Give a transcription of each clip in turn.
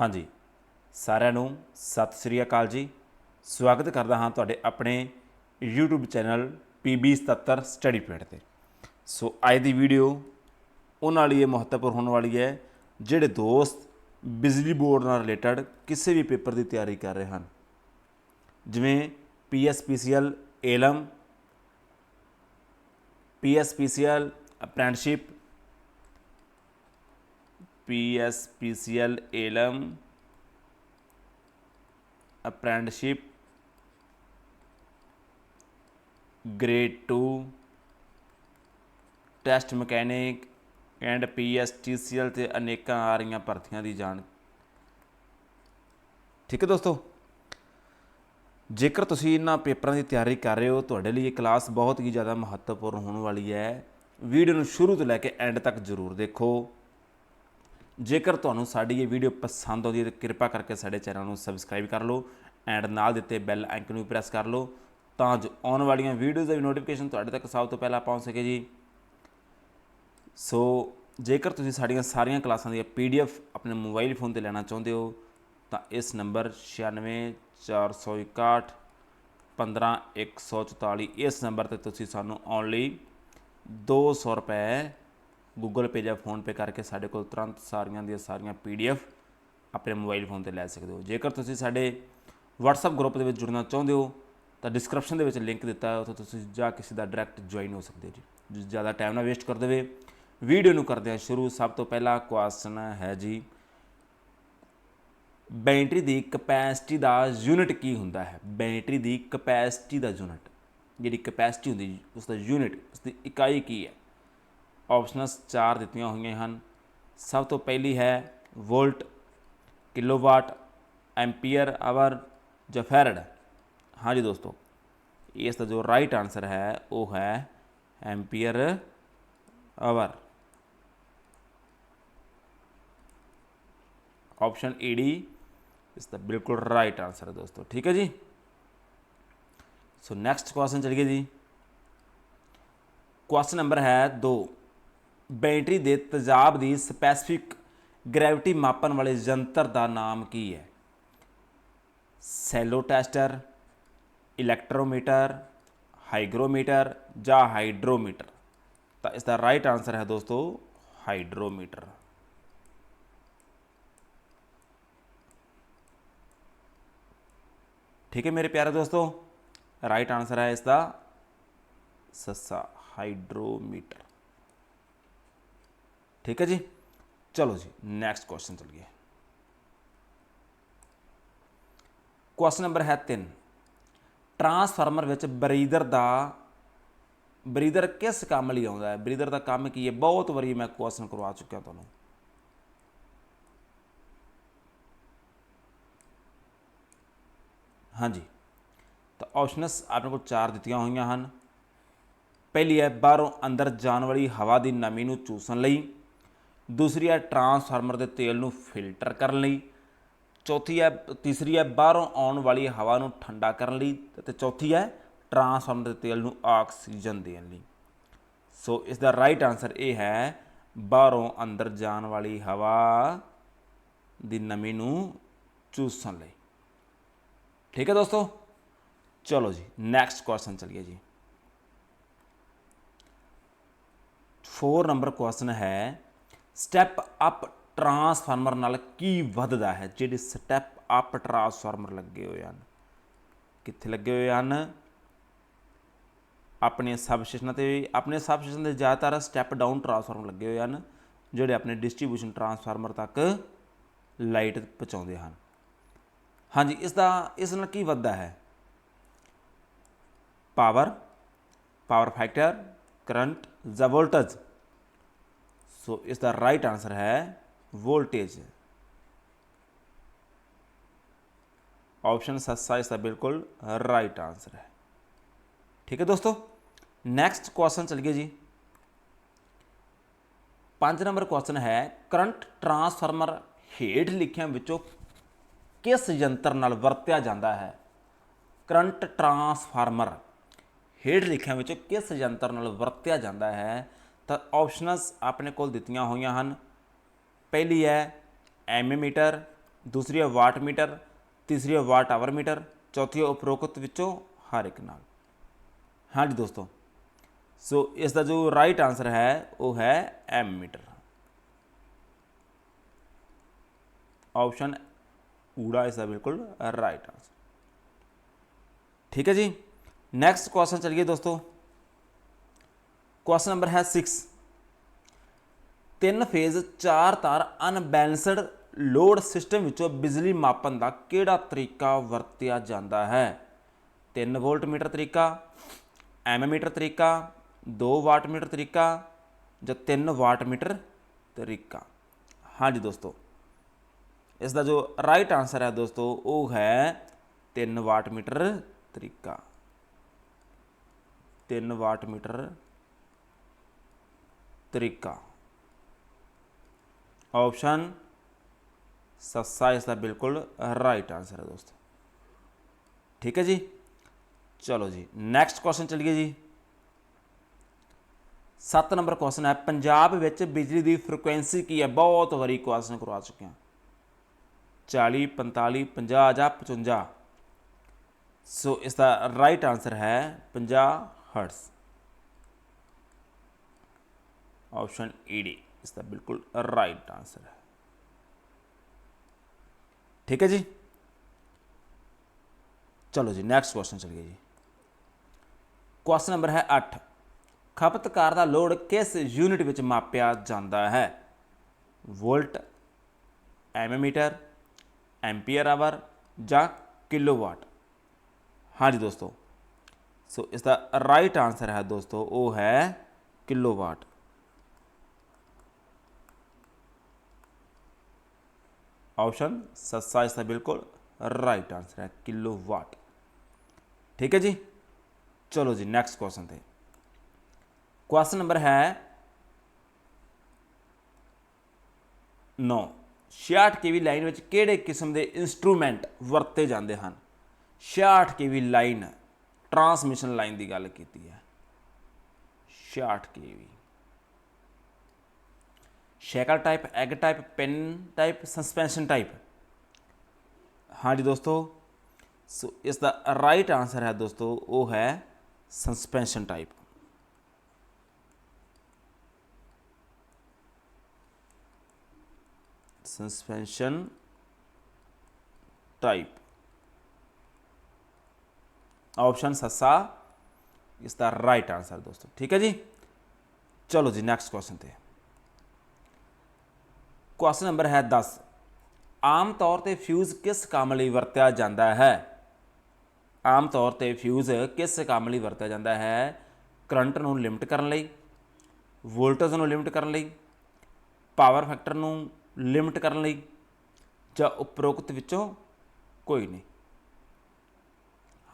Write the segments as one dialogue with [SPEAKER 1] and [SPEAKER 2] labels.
[SPEAKER 1] ਹਾਂਜੀ। ਸਾਰਿਆਂ ਨੂੰ ਸਤਿ ਸ੍ਰੀ ਅਕਾਲ ਜੀ। ਸਵਾਗਤ ਕਰਦਾ ਹਾਂ ਤੁਹਾਡੇ ਆਪਣੇ YouTube channel PB77 study point ਤੇ। ਸੋ ਅੱਜ ਦੀ ਵੀਡੀਓ ਉਹਨਾਂ ਲਈ ਇਹ ਮਹੱਤਵਪੂਰਨ ਹੋਣ ਵਾਲੀ ਹੈ, ਜਿਹੜੇ ਦੋਸਤ ਬਿਜਲੀ ਬੋਰਡ ਨਾਲ ਰਿਲੇਟਡ ਕਿਸੇ ਵੀ ਪੇਪਰ ਦੀ ਤਿਆਰੀ ਕਰ ਰਹੇ ਹਨ। ਜਿਵੇਂ PSPCL ALM PSPCL apprenticeship PSPCL ALM, apprenticeship, grade 2 test mechanic and PSTCL ਤੇ ਅਨੇਕਾਂ ਆ ਰਹੀਆਂ ਭਰਤੀਆਂ ਦੀ ਜਾਣ। ਠੀਕ ਹੈ ਦੋਸਤੋ? ਜੇਕਰ ਤੁਸੀਂ ਇਹਨਾਂ ਪੇਪਰਾਂ ਦੀ ਤਿਆਰੀ ਕਰ ਰਹੇ ਹੋ, ਤੁਹਾਡੇ ਲਈ ਇਹ ਕਲਾਸ ਬਹੁਤ ਹੀ ਜ਼ਿਆਦਾ ਮਹੱਤਵਪੂਰਨ ਹੋਣ ਵਾਲੀ ਹੈ। ਵੀਡੀਓ ਨੂੰ ਸ਼ੁਰੂ ਤੋਂ ਲੈ ਕੇ ਐਂਡ ਤੱਕ ਜ਼ਰੂਰ ਦੇਖੋ। ਜੇਕਰ ਤੁਹਾਨੂੰ ਸਾਡੀ ਇਹ ਵੀਡੀਓ ਪਸੰਦ ਆਉਂਦੀ ਹੈ ਤਾਂ ਕਿਰਪਾ ਕਰਕੇ ਸਾਡੇ ਚੈਨਲ ਨੂੰ ਸਬਸਕ੍ਰਾਈਬ ਕਰ ਲਓ ਐਂਡ ਨਾਲ ਦਿੱਤੇ ਬੈਲ ਆਈਕਨ ਨੂੰ ਪ੍ਰੈਸ ਕਰ ਲਓ ਤਾਂ ਜੋ ਆਉਣ ਵਾਲੀਆਂ ਵੀਡੀਓਜ਼ ਦੀ ਨੋਟੀਫਿਕੇਸ਼ਨ ਤੁਹਾਡੇ ਤੱਕ ਸਭ ਤੋਂ ਪਹਿਲਾਂ ਪਹੁੰਚ ਸਕੇ ਜੀ। ਸੋ ਜੇਕਰ ਤੁਸੀਂ ਸਾਡੀਆਂ ਸਾਰੀਆਂ ਕਲਾਸਾਂ ਦੀ ਪੀਡੀਐਫ ਆਪਣੇ ਮੋਬਾਈਲ ਫੋਨ ਤੇ ਲੈਣਾ ਚਾਹੁੰਦੇ ਹੋ, ਤਾਂ ਇਸ ਨੰਬਰ 96461 15144 ਇਸ ਨੰਬਰ ਤੇ ਤੁਸੀਂ ਸਾਨੂੰ ਓਨਲੀ 200 ਰੁਪਏ ਗੂਗਲ ਪੇ ਜਾਂ ਫੋਨ ਪੇ ਕਰਕੇ ਸਾਡੇ ਕੋਲ ਤੁਰੰਤ ਸਾਰੀਆਂ ਦੀਆਂ ਸਾਰੀਆਂ ਪੀਡੀਐਫ ਆਪਣੇ ਮੋਬਾਈਲ ਫੋਨ ਤੇ ਲੈ ਸਕਦੇ ਹੋ। ਜੇਕਰ ਤੁਸੀਂ ਸਾਡੇ WhatsApp ਗਰੁੱਪ ਦੇ ਵਿੱਚ ਜੁੜਨਾ ਚਾਹੁੰਦੇ ਹੋ ਤਾਂ ਡਿਸਕ੍ਰਿਪਸ਼ਨ ਦੇ ਵਿੱਚ ਲਿੰਕ ਦਿੱਤਾ ਹੈ ਉੱਥੇ ਤੁਸੀਂ ਜਾ ਕਿਸੇ ਦਾ ਡਾਇਰੈਕਟ ਜੁਆਇਨ ਹੋ ਸਕਦੇ ਹੋ ਜੀ। ਜ਼ਿਆਦਾ ਟਾਈਮ ਨਾ ਵੇਸਟ ਕਰ ਦੇਵੇ ਵੀਡੀਓ ਨੂੰ ਕਰਦੇ ਹਾਂ ਸ਼ੁਰੂ। ਸਭ ਤੋਂ ਪਹਿਲਾ ਕੁਐਸਚਨ ਹੈ ਜੀ ਬੈਟਰੀ ਦੀ ਕਪੈਸਿਟੀ ਦਾ ਯੂਨਿਟ ਕੀ ਹੁੰਦਾ ਹੈ? ਬੈਟਰੀ ਦੀ ਕਪੈਸਿਟੀ ਦਾ ਯੂਨਿਟ ਜਿਹੜੀ ਕਪੈਸਿਟੀ ਹੁੰਦੀ ਜੀ, ਉਸ ਦਾ ਯੂਨਿਟ ਉਸ ਦੀ ਇਕਾਈ ਕੀ ਹੈ? ਆਪਸ਼ਨਸ ਚਾਰ ਦਿੱਤੀਆਂ ਹੋਈਆਂ ਹਨ ਸਭ ਤੋਂ ਪਹਿਲੀ ਹੈ ਵੋਲਟ ਕਿਲੋਵਾਟ ਐਂਪੀਅਰ ਆਵਰ ਜਾਂ ਫੈਰਡ ਹਾਂਜੀ ਦੋਸਤੋ ਇਸ ਦਾ ਜੋ ਰਾਈਟ ਆਨਸਰ ਹੈ ਉਹ ਹੈ ਐਂਪੀਅਰ ਆਵਰ ਆਪਸ਼ਨ ਡੀ ਇਸ ਦਾ ਬਿਲਕੁਲ ਰਾਈਟ ਆਨਸਰ ਹੈ ਦੋਸਤੋ ਠੀਕ ਹੈ ਜੀ ਸੋ ਨੈਕਸਟ ਕੁਐਸਚਨ ਚਲੀਏ ਜੀ ਕੁਐਸਚਨ ਨੰਬਰ ਹੈ 2 ਬੈਟਰੀ ਦੇ ਤੇਜ਼ਾਬ ਦੀ ਸਪੈਸੀਫਿਕ ਗ੍ਰੈਵਿਟੀ ਮਾਪਣ ਵਾਲੇ ਯੰਤਰ ਦਾ ਨਾਮ ਕੀ ਹੈ? ਸੈਲੋ ਟੈਸਟਰ ਇਲੈਕਟ੍ਰੋਮੀਟਰ, ਹਾਈਗਰੋਮੀਟਰ ਜਾਂ ਹਾਈਡਰੋਮੀਟਰ? ਤਾਂ ਇਸ ਦਾ ਰਾਈਟ ਆਨਸਰ ਹੈ ਦੋਸਤੋ, ਹਾਈਡਰੋਮੀਟਰ। ਠੀਕ ਹੈ ਮੇਰੇ ਪਿਆਰੇ ਦੋਸਤੋ? ਰਾਈਟ ਆਨਸਰ ਹੈ ਇਸ ਦਾ ਸੱਸਾ, ਹਾਈਡਰੋਮੀਟਰ। ਠੀਕ ਹੈ ਜੀ? ਚਲੋ ਜੀ ਨੈਕਸਟ ਕੁਐਸਚਨ ਚਲੀਏ। ਕੁਐਸਚਨ ਨੰਬਰ ਹੈ 3 ਟਰਾਂਸਫਾਰਮਰ ਵਿੱਚ ਬਰੀਦਰ ਦਾ ਬਰੀਦਰ ਕਿਸ ਕੰਮ ਲਈ ਆਉਂਦਾ ਹੈ? ਬਰੀਦਰ ਦਾ ਕੰਮ ਕੀ ਹੈ? ਬਹੁਤ ਵਾਰੀ ਮੈਂ ਕੁਐਸਚਨ ਕਰਵਾ ਚੁੱਕਿਆ ਤੁਹਾਨੂੰ। ਹਾਂਜੀ। ਤਾਂ ਆਪਸ਼ਨਸ ਆਪਣੇ ਕੋਲ ਚਾਰ ਦਿੱਤੀਆਂ ਹੋਈਆਂ ਹਨ। ਪਹਿਲੀ ਹੈ, ਬਾਹਰੋਂ ਅੰਦਰ ਜਾਣ ਵਾਲੀ ਹਵਾ ਦੀ ਨਮੀ ਨੂੰ ਚੂਸਣ ਲਈ। ਦੂਸਰੀ ਹੈ ਟਰਾਂਸਫਾਰਮਰ ਦੇ ਤੇਲ ਨੂੰ ਫਿਲਟਰ ਕਰਨ ਲਈ। ਚੌਥੀ ਹੈ, ਤੀਸਰੀ ਹੈ, ਬਾਹਰੋਂ ਆਉਣ ਵਾਲੀ ਹਵਾ ਨੂੰ ਠੰਡਾ ਕਰਨ ਲਈ ਤੇ ਚੌਥੀ ਹੈ, ਟਰਾਂਸਫਾਰਮਰ ਦੇ ਤੇਲ ਨੂੰ ਆਕਸੀਜਨ ਦੇਣ ਲਈ। ਸੋ ਇਸ ਦਾ ਰਾਈਟ ਆਨਸਰ ਇਹ ਹੈ, ਬਾਹਰੋਂ ਅੰਦਰ ਜਾਣ ਵਾਲੀ ਹਵਾ ਦੀ ਨਮੀ ਨੂੰ ਚੂਸਣ ਲਈ। ਠੀਕ ਹੈ ਦੋਸਤੋ? ਚਲੋ ਜੀ ਨੈਕਸਟ ਕੁਐਸਚਨ ਚਲਿਏ ਜੀ। 4 ਨੰਬਰ ਕੁਐਸਚਨ ਹੈ ਸਟੈਪ ਅਪ ਟਰਾਂਸਫਾਰਮਰ ਨਾਲ ਕੀ ਵੱਧਦਾ ਹੈ? ਜਿਹੜੇ ਸਟੈਪ ਅਪ ਟਰਾਂਸਫਾਰਮਰ ਲੱਗੇ ਹੋਏ ਹਨ। ਕਿੱਥੇ ਲੱਗੇ ਹੋਏ ਹਨ? ਆਪਣੇ ਸਬਸਟੇਸ਼ਨਾਂ ਤੇ, ਆਪਣੇ ਸਬਸਟੇਸ਼ਨ ਦੇ ਜ਼ਿਆਦਾਤਰ ਸਟੈਪ ਡਾਊਨ ਟਰਾਂਸਫਾਰਮਰ ਲੱਗੇ ਹੋਏ ਹਨ, ਜਿਹੜੇ ਆਪਣੇ ਡਿਸਟ੍ਰੀਬਿਊਸ਼ਨ ਟਰਾਂਸਫਾਰਮਰ ਤੱਕ ਲਾਈਟ ਪਹੁੰਚਾਉਂਦੇ ਹਨ। ਹਾਂਜੀ ਇਸ ਦਾ ਇਸ ਨਾਲ ਕੀ ਵੱਧਦਾ ਹੈ? ਪਾਵਰ ਪਾਵਰ ਫੈਕਟਰ ਕਰੰਟ ਜਾਂ ਵੋਲਟੇਜ ਸੋ ਇਸ ਦਾ ਰਾਈਟ ਆਨਸਰ ਹੈ ਵੋਲਟੇਜ ਆਪਸ਼ਨ ਸੱਸਾ ਇਸ ਦਾ ਬਿਲਕੁਲ ਰਾਈਟ ਆਨਸਰ ਹੈ ਠੀਕ ਹੈ ਦੋਸਤੋ ਨੈਕਸਟ ਕੁਐਸਚਨ ਚਲੀਏ ਜੀ 5 ਨੰਬਰ ਕੁਐਸਚਨ ਹੈ ਕਰੰਟ ਟਰਾਂਸਫਾਰਮਰ ਹੇਠ ਲਿਖਿਆਂ ਵਿੱਚੋਂ ਕਿਸ ਯੰਤਰ ਨਾਲ ਵਰਤਿਆ ਜਾਂਦਾ ਹੈ ਕਰੰਟ ਟਰਾਂਸਫਾਰਮਰ ਹੇਠ ਲਿਖਿਆਂ ਵਿੱਚੋਂ ਕਿਸ ਯੰਤਰ ਨਾਲ ਵਰਤਿਆ ਜਾਂਦਾ ਹੈ ਤਾਂ ਆਪਸ਼ਨਸ ਆਪਣੇ ਕੋਲ ਦਿੱਤੀਆਂ ਹੋਈਆਂ ਹਨ। ਪਹਿਲੀ ਹੈ ਐਮੀਮੀਟਰ ਦੂਸਰੀ ਹੈ ਵਾਟ ਮੀਟਰ, ਤੀਸਰੀ ਹੈ ਵਾਟ ਆਵਰ ਮੀਟਰ, ਚੌਥੀ ਹੈ ਉਪਰੋਕਤ ਵਿੱਚੋਂ ਹਰ ਇੱਕ ਨਾਲ। ਹਾਂਜੀ ਦੋਸਤੋ, ਸੋ ਇਸ ਦਾ ਜੋ ਰਾਈਟ ਆਨਸਰ ਹੈ, ਉਹ ਹੈ ਐਮ ਮੀਟਰ। ਆਪਸ਼ਨ ਊੜਾ ਇਸ ਦਾ ਬਿਲਕੁਲ ਰਾਈਟ ਆਨਸਰ ਠੀਕ ਹੈ ਜੀ। ਨੈਕਸਟ ਕੁਐਸਚਨ ਚਲਿਏ ਦੋਸਤੋ। ਕੁਐਸਚਨ ਨੰਬਰ ਹੈ 6 ਤਿੰਨ ਫੇਜ਼ ਚਾਰ ਤਾਰ ਅਨਬੈਲੈਂਸਡ ਲੋਡ ਸਿਸਟਮ ਵਿੱਚੋਂ ਬਿਜਲੀ ਮਾਪਣ ਦਾ ਕਿਹੜਾ ਤਰੀਕਾ ਵਰਤਿਆ ਜਾਂਦਾ ਹੈ? 3 ਵੋਲਟ ਮੀਟਰ ਤਰੀਕਾ ਐਮਮੀਟਰ ਤਰੀਕਾ 2 ਵਾਟ ਮੀਟਰ ਤਰੀਕਾ ਜਾਂ 3 ਵਾਟ ਮੀਟਰ ਤਰੀਕਾ? ਹਾਂਜੀ ਦੋਸਤੋ, ਇਸ ਦਾ ਜੋ ਰਾਈਟ ਆਨਸਰ ਹੈ ਦੋਸਤੋ, ਉਹ ਹੈ 3 ਵਾਟ ਮੀਟਰ ਤਰੀਕਾ। 3 ਵਾਟ ਮੀਟਰ ਤਰੀਕਾ। ਆਪਸ਼ਨ ਸੱਸਾ ਇਸ ਦਾ ਬਿਲਕੁਲ ਰਾਈਟ ਆਨਸਰ ਹੈ ਦੋਸਤੋ। ਠੀਕ ਹੈ ਜੀ? ਚਲੋ ਜੀ ਨੈਕਸਟ ਕੁਐਸਚਨ ਚਲੀਏ ਜੀ। 7 ਨੰਬਰ ਕੁਐਸਚਨ ਹੈ, ਪੰਜਾਬ ਵਿੱਚ ਬਿਜਲੀ ਦੀ ਫ੍ਰੀਕੁਐਂਸੀ ਕੀ ਹੈ? ਬਹੁਤ ਵਾਰੀ ਕੁਐਸਚਨ ਕਰਵਾ ਚੁੱਕੇ ਹਾਂ। 40 45 50 ਜਾਂ 55 ਸੋ ਇਸ ਦਾ ਰਾਈਟ ਆਨਸਰ ਹੈ 50 ਹਰਟਜ਼ ਆਪਸ਼ਨ ਈਡੀ ਇਸ ਦਾ ਬਿਲਕੁਲ ਰਾਈਟ ਆਨਸਰ ਹੈ ਠੀਕ ਹੈ ਜੀ ਚਲੋ ਜੀ ਨੈਕਸਟ ਕੁਐਸਚਨ ਚਲੀਏ ਜੀ ਕੁਐਸਚਨ ਨੰਬਰ ਹੈ 8 ਖਪਤਕਾਰ ਦਾ ਲੋਡ ਕਿਸ ਯੂਨਿਟ ਵਿੱਚ ਮਾਪਿਆ ਜਾਂਦਾ ਹੈ ਵੋਲਟ ਐਮਮੀਟਰ ਐਂਪੀਅਰ ਆਵਰ ਜਾਂ ਕਿਲੋਵਾਟ ਹਾਂਜੀ ਦੋਸਤੋ ਸੋ ਇਸ ਦਾ ਰਾਈਟ ਆਨਸਰ ਹੈ ਦੋਸਤੋ ਉਹ ਹੈ ਕਿਲੋਵਾਟ ਆਪਸ਼ਨ ਸੱਸਾ ਇਸ ਦਾ ਬਿਲਕੁਲ ਰਾਈਟ ਆਨਸਰ ਹੈ ਕਿਲੋਵਾਟ ਠੀਕ ਹੈ ਜੀ ਚਲੋ ਜੀ ਨੈਕਸਟ ਕੁਐਸਚਨ ਤੇ ਕੁਐਸਚਨ ਨੰਬਰ ਹੈ 9 66 ਕੇਵੀ ਲਾਈਨ ਵਿੱਚ ਕਿਹੜੇ ਕਿਸਮ ਦੇ ਇਨਸਟਰੂਮੈਂਟ ਵਰਤੇ ਜਾਂਦੇ ਹਨ 66 ਕੇਵੀ ਲਾਈਨ ਟਰਾਂਸਮਿਸ਼ਨ ਲਾਈਨ ਦੀ ਗੱਲ ਕੀਤੀ ਹੈ 66 KV shackle type egg type pin type suspension type ਹਾਂਜੀ ਦੋਸਤੋ ਸੋ ਇਸ ਦਾ ਰਾਈਟ ਆਨਸਰ ਹੈ ਦੋਸਤੋ ਉਹ ਹੈ suspension type suspension type option ਸੱਸਾ ਇਸ ਦਾ ਰਾਈਟ ਆਨਸਰ ਦੋਸਤੋ ਠੀਕ ਹੈ ਜੀ ਚਲੋ ਜੀ ਨੈਕਸਟ ਕੁਐਸਚਨ ਤੇ ਕੁਐਸਚਨ ਨੰਬਰ ਹੈ 10 ਆਮ ਤੌਰ ਤੇ ਫਿਊਜ਼ ਕਿਸ ਕੰਮ ਲਈ ਵਰਤਿਆ ਜਾਂਦਾ ਹੈ? ਆਮ ਤੌਰ ਤੇ ਫਿਊਜ਼ ਕਿਸ ਕੰਮ ਲਈ ਵਰਤਿਆ ਜਾਂਦਾ ਹੈ? ਕਰੰਟ ਨੂੰ ਲਿਮਟ ਕਰਨ ਲਈ, ਵੋਲਟੇਜ ਨੂੰ ਲਿਮਟ ਕਰਨ ਲਈ, ਪਾਵਰ ਫੈਕਟਰ ਨੂੰ ਲਿਮਟ ਕਰਨ ਲਈ, ਜਾਂ ਉਪਰੋਕਤ ਵਿੱਚੋਂ ਕੋਈ ਨਹੀਂ।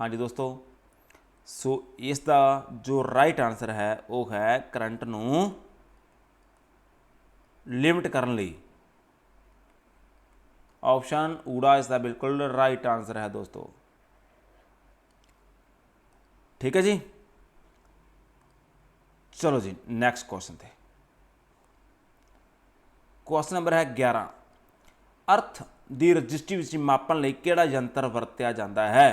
[SPEAKER 1] ਹਾਂਜੀ ਦੋਸਤੋ, ਸੋ ਇਸ ਦਾ ਜੋ ਰਾਈਟ ਆਨਸਰ ਹੈ, ਉਹ ਹੈ ਕਰੰਟ ਨੂੰ ਲਿਮਟ ਕਰਨ ਲਈ। ਆਪਸ਼ਨ ਊੜਾ ਇਸ ਦਾ ਬਿਲਕੁਲ ਰਾਈਟ ਆਨਸਰ ਹੈ ਦੋਸਤੋ ਠੀਕ ਹੈ ਜੀ ਚਲੋ ਜੀ ਨੈਕਸਟ ਕੁਐਸਚਨ ਤੇ ਕੁਐਸਚਨ ਨੰਬਰ ਹੈ 11 ਅਰਥ ਦੀ ਰਜਿਸਟਿਵਿਟੀ ਮਾਪਣ ਲਈ ਕਿਹੜਾ ਯੰਤਰ ਵਰਤਿਆ ਜਾਂਦਾ ਹੈ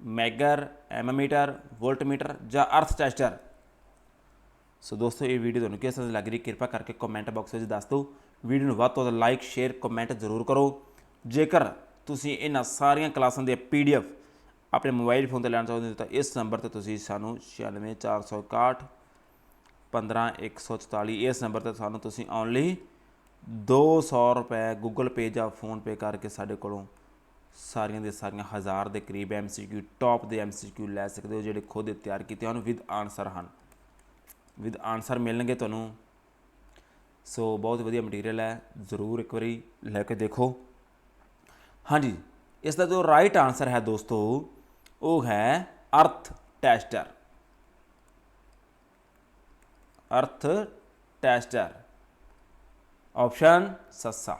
[SPEAKER 1] ਮੈਗਰ ਐਮਮੀਟਰ ਵੋਲਟਮੀਟਰ ਜਾਂ ਅਰਥ ਟੈਸਟਰ ਸੋ ਦੋਸਤੋ ਇਹ ਵੀਡੀਓ ਤੁਹਾਨੂੰ ਕਿਸ ਤਰ੍ਹਾਂ ਦੀ ਲੱਗ ਰਹੀ ਕਿਰਪਾ ਕਰਕੇ ਕਮੈਂਟ ਬਾਕਸ ਵਿੱਚ ਦੱਸ ਦਿਓ ਵੀਡੀਓ ਨੂੰ ਵੱਧ ਤੋਂ ਵੱਧ ਲਾਈਕ, ਸ਼ੇਅਰ ਕਮੈਂਟ ਜ਼ਰੂਰ ਕਰੋ। ਜੇਕਰ ਤੁਸੀਂ ਇਹਨਾਂ ਸਾਰੀਆਂ ਕਲਾਸਾਂ ਦੇ ਪੀਡੀਐਫ ਆਪਣੇ ਮੋਬਾਈਲ ਫੋਨ ਤੇ ਲੈਣਾ ਚਾਹੁੰਦੇ ਹੋ, ਤਾਂ ਇਸ ਨੰਬਰ ਤੇ ਤੁਸੀਂ ਸਾਨੂੰ 96461 15144 ਇਸ ਨੰਬਰ ਤੇ ਸਾਨੂੰ ਤੁਸੀਂ ਓਨਲੀ 200 ਰੁਪਏ ਗੂਗਲ ਪੇ ਜਾਂ ਫੋਨ ਪੇ ਕਰਕੇ ਸਾਡੇ ਕੋਲੋਂ ਸਾਰੀਆਂ ਦੇ ਸਾਰੀਆਂ ਹਜ਼ਾਰ ਦੇ ਕਰੀਬ ਐਮਸੀਕਿਊ ਟੌਪ ਦੇ ਐਮਸੀਕਿਊ ਲੈ ਸਕਦੇ ਹੋ, ਜਿਹੜੇ ਖੁਦ ਤਿਆਰ ਕੀਤੇ ਹਨ ਵਿਦ ਆਨਸਰ ਹਨ। ਵਿਦ ਆਨਸਰ ਮਿਲਣਗੇ ਤੁਹਾਨੂੰ ਸੋ ਬਹੁਤ ਵਧੀਆ ਮਟੀਰੀਅਲ ਹੈ, ਜ਼ਰੂਰ ਇੱਕ ਵਾਰੀ ਲੈ ਕੇ ਦੇਖੋ। ਹਾਂਜੀ, ਇਸ ਦਾ ਜੋ ਰਾਈਟ ਆਨਸਰ ਹੈ ਦੋਸਤੋ, ਉਹ ਹੈ ਅਰਥ ਟੈਸਟਰ ਅਰਥ ਟੈਸਟਰ ਆਪਸ਼ਨ ਸੱਸਾ।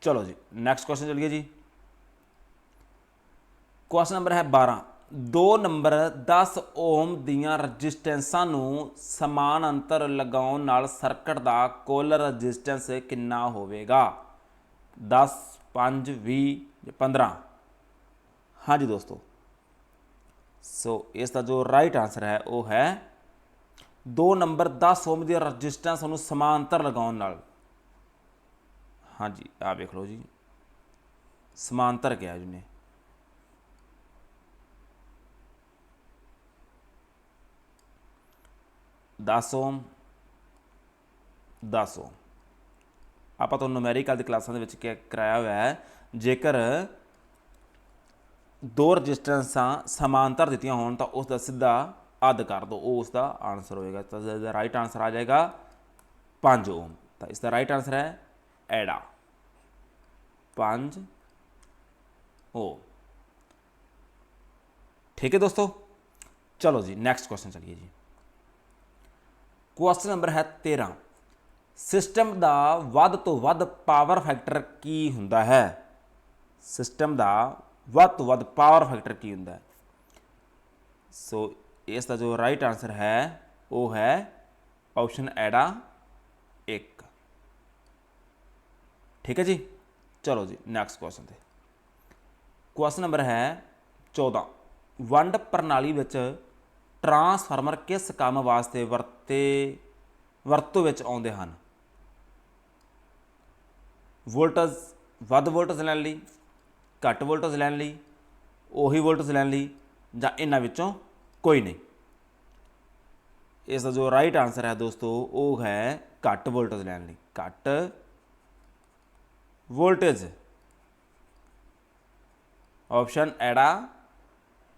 [SPEAKER 1] ਚਲੋ ਜੀ ਨੈਕਸਟ ਕੁਐਸਚਨ ਚਲਿਏ ਜੀ। ਕੁਐਸਚਨ ਨੰਬਰ ਹੈ 12 ਦੋ ਨੰਬਰ 10 ਓਮ ਦੀਆਂ ਰੈਜ਼ਿਸਟੈਂਸਾਂ ਨੂੰ ਸਮਾਨ ਅੰਤਰ ਲਗਾਉਣ ਨਾਲ ਸਰਕਟ ਦਾ ਕੁੱਲ ਰੈਜ਼ਿਸਟੈਂਸ ਕਿੰਨਾ ਹੋਵੇਗਾ? 10 5 20 15 ਹਾਂਜੀ ਦੋਸਤੋ। ਸੋ ਇਸ ਦਾ ਜੋ ਰਾਈਟ ਆਨਸਰ ਹੈ, ਉਹ ਹੈ 2 ਨੰਬਰ 10 ਓਮ ਦੀ ਰੈਜ਼ਿਸਟੈਂਸ ਨੂੰ ਸਮਾਂਤਰ ਲਗਾਉਣ ਨਾਲ। ਹਾਂਜੀ ਆ ਵੇਖ ਲਓ ਜੀ। ਸਮਾਂਤਰ ਕਿਹਾ ਜੀ ਨੇ 10 ਓਮ 10 ਓਮ ਆਪਾਂ ਤੁਹਾਨੂੰ ਨੂਮੈਰੀਕਲ ਦੀ ਕਲਾਸਾਂ ਦੇ ਵਿੱਚ ਕਰਾਇਆ ਹੋਇਆ ਹੈ। ਜੇਕਰ ਦੋ ਰੈਜ਼ਿਸਟੈਂਸਾਂ ਸਮਾਂਤਰ ਦਿੱਤੀਆਂ ਹੋਣ, ਤਾਂ ਉਸ ਦਾ ਸਿੱਧਾ ਅੱਧ ਕਰ ਦਿਓ। ਉਹ ਉਸ ਦਾ ਆਨਸਰ ਹੋਏਗਾ। ਤਾਂ ਦਾ ਰਾਈਟ ਆਨਸਰ ਆ ਜਾਏਗਾ 5 ਓਮ ਤਾਂ ਇਸ ਦਾ ਰਾਈਟ ਆਨਸਰ ਹੈ ਐਡਾ। 5 ਓ ਠੀਕ ਹੈ ਦੋਸਤੋ? ਚਲੋ ਜੀ ਨੈਕਸਟ क्वेश्चन चलिए ਜੀ। ਕੁਐਸਚਨ ਨੰਬਰ ਹੈ 13 ਸਿਸਟਮ ਦਾ ਵੱਧ ਤੋਂ ਵੱਧ ਪਾਵਰ ਫੈਕਟਰ ਕੀ ਹੁੰਦਾ ਹੈ? ਸਿਸਟਮ ਦਾ ਵੱਧ ਤੋਂ ਵੱਧ ਪਾਵਰ ਫੈਕਟਰ ਕੀ ਹੁੰਦਾ ਹੈ? ਸੋ ਇਸ ਦਾ ਜੋ ਰਾਈਟ ਆਨਸਰ ਹੈ, ਉਹ ਹੈ ਆਪਸ਼ਨ ਐਡਾ 1 ਠੀਕ ਹੈ ਜੀ? ਚਲੋ ਜੀ ਨੈਕਸਟ ਕੁਐਸਚਨ ਤੇ। ਕੁਐਸਚਨ ਨੰਬਰ ਹੈ 14 ਵੰਡ ਪ੍ਰਣਾਲੀ ਵਿੱਚ ਟਰਾਂਸਫਾਰਮਰ ਕਿਸ ਕੰਮ ਵਾਸਤੇ ਵਰਤੇ, ਵਰਤੋਂ ਵਿੱਚ ਆਉਂਦੇ ਹਨ? ਵੋਲਟੇਜ, ਵੱਧ ਵੋਲਟੇਜ ਲੈਣ ਲਈ, ਘੱਟ ਵੋਲਟੇਜ ਲੈਣ ਲਈ, ਉਹੀ ਵੋਲਟੇਜ ਲੈਣ ਲਈ, ਜਾਂ ਇਹਨਾਂ ਵਿੱਚੋਂ ਕੋਈ ਨਹੀਂ? ਇਸ ਦਾ ਜੋ ਰਾਈਟ ਆਨਸਰ ਹੈ ਦੋਸਤੋ, ਉਹ ਹੈ ਘੱਟ ਵੋਲਟੇਜ ਲੈਣ ਲਈ। ਘੱਟ ਵੋਲਟੇਜ। ਆਪਸ਼ਨ ਐਡਾ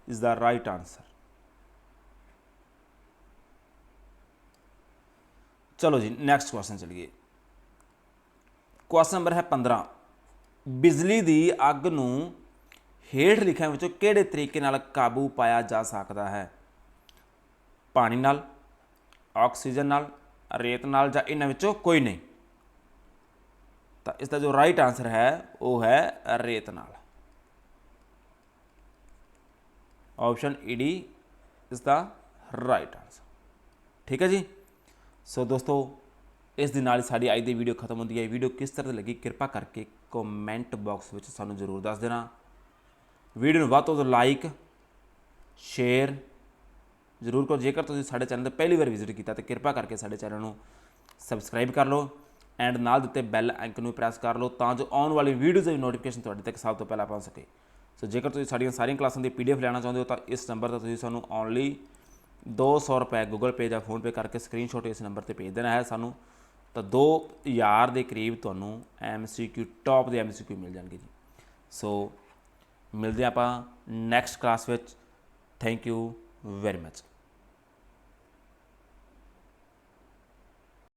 [SPEAKER 1] ਇਜ਼ ਦਾ ਰਾਈਟ ਆਨਸਰ ਚਲੋ ਜੀ ਨੈਕਸਟ ਕੁਐਸਚਨ ਚਲੀਏ ਕੁਐਸਚਨ ਨੰਬਰ ਹੈ 15 ਬਿਜਲੀ ਦੀ ਅੱਗ ਨੂੰ ਹੇਠ ਲਿਖਿਆਂ ਵਿੱਚੋਂ ਕਿਹੜੇ ਤਰੀਕੇ ਨਾਲ ਕਾਬੂ ਪਾਇਆ ਜਾ ਸਕਦਾ ਹੈ ਪਾਣੀ ਨਾਲ ਆਕਸੀਜਨ ਨਾਲ ਰੇਤ ਨਾਲ ਜਾਂ ਇਹਨਾਂ ਵਿੱਚੋਂ ਕੋਈ ਨਹੀਂ ਤਾਂ ਇਸ ਦਾ ਜੋ ਰਾਈਟ ਆਨਸਰ ਹੈ ਉਹ ਹੈ ਰੇਤ ਨਾਲ ਆਪਸ਼ਨ ਈਡੀ ਇਸ ਦਾ ਰਾਈਟ ਆਨਸਰ ਠੀਕ ਹੈ ਜੀ ਸੋ ਦੋਸਤੋ ਇਸ ਦੇ ਨਾਲ ਹੀ ਸਾਡੀ ਅੱਜ ਦੀ ਵੀਡੀਓ ਖਤਮ ਹੁੰਦੀ ਹੈ ਵੀਡੀਓ ਕਿਸ ਤਰ੍ਹਾਂ ਦੀ ਲੱਗੀ ਕਿਰਪਾ ਕਰਕੇ ਕਮੈਂਟ ਬਾਕਸ ਵਿੱਚ ਸਾਨੂੰ ਜ਼ਰੂਰ ਦੱਸ ਦੇਣਾ ਵੀਡੀਓ ਨੂੰ ਵੱਧ ਤੋਂ ਵੱਧ ਲਾਈਕ ਸ਼ੇਅਰ ਜ਼ਰੂਰ ਕਰੋ ਜੇਕਰ ਤੁਸੀਂ ਸਾਡੇ ਚੈਨਲ ਤੇ ਪਹਿਲੀ ਵਾਰ ਵਿਜ਼ਿਟ ਕੀਤਾ ਤਾਂ ਕਿਰਪਾ ਕਰਕੇ ਸਾਡੇ ਚੈਨਲ ਨੂੰ ਸਬਸਕ੍ਰਾਈਬ ਕਰ ਲਓ ਐਂਡ ਨਾਲ ਦਿੱਤੇ ਬੈਲ ਆਈਕਨ ਨੂੰ ਪ੍ਰੈਸ ਕਰ ਲਓ ਤਾਂ ਜੋ ਆਉਣ ਵਾਲੀ ਵੀਡੀਓਜ਼ ਦੀ ਨੋਟੀਫਿਕੇਸ਼ਨ ਤੁਹਾਡੇ ਤੱਕ ਸਭ ਤੋਂ ਪਹਿਲਾਂ ਪਹੁੰਚ ਸਕੇ ਸੋ ਜੇਕਰ ਤੁਸੀਂ ਸਾਡੀਆਂ ਸਾਰੀਆਂ ਕਲਾਸਾਂ ਦੀ ਪੀਡੀਐਫ ਲੈਣਾ ਚਾਹੁੰਦੇ ਹੋ ਤਾਂ ਇਸ ਨੰਬਰ ਤੇ ਤੁਸੀਂ ਸਾਨੂੰ ਓਨਲੀ 200 ਰੁਪਏ ਗੂਗਲ ਪੇ ਜਾਂ ਫੋਨ ਪੇ ਕਰਕੇ ਸਕਰੀਨਸ਼ਾਟ ਇਸ ਨੰਬਰ ਤੇ ਭੇਜ ਦੇਣਾ ਹੈ ਸਾਨੂੰ। ਤਾਂ 2000 ਦੇ ਕਰੀਬ ਤੁਹਾਨੂੰ ਐਮਸੀਕਿਊ ਟੌਪ ਦੇ ਐਮਸੀਕਿਊ ਮਿਲ ਜਾਣਗੇ ਜੀ। ਸੋ ਮਿਲਦੇ ਹਾਂ ਆਪਾਂ ਨੈਕਸਟ ਕਲਾਸ ਵਿੱਚ। Thank you very much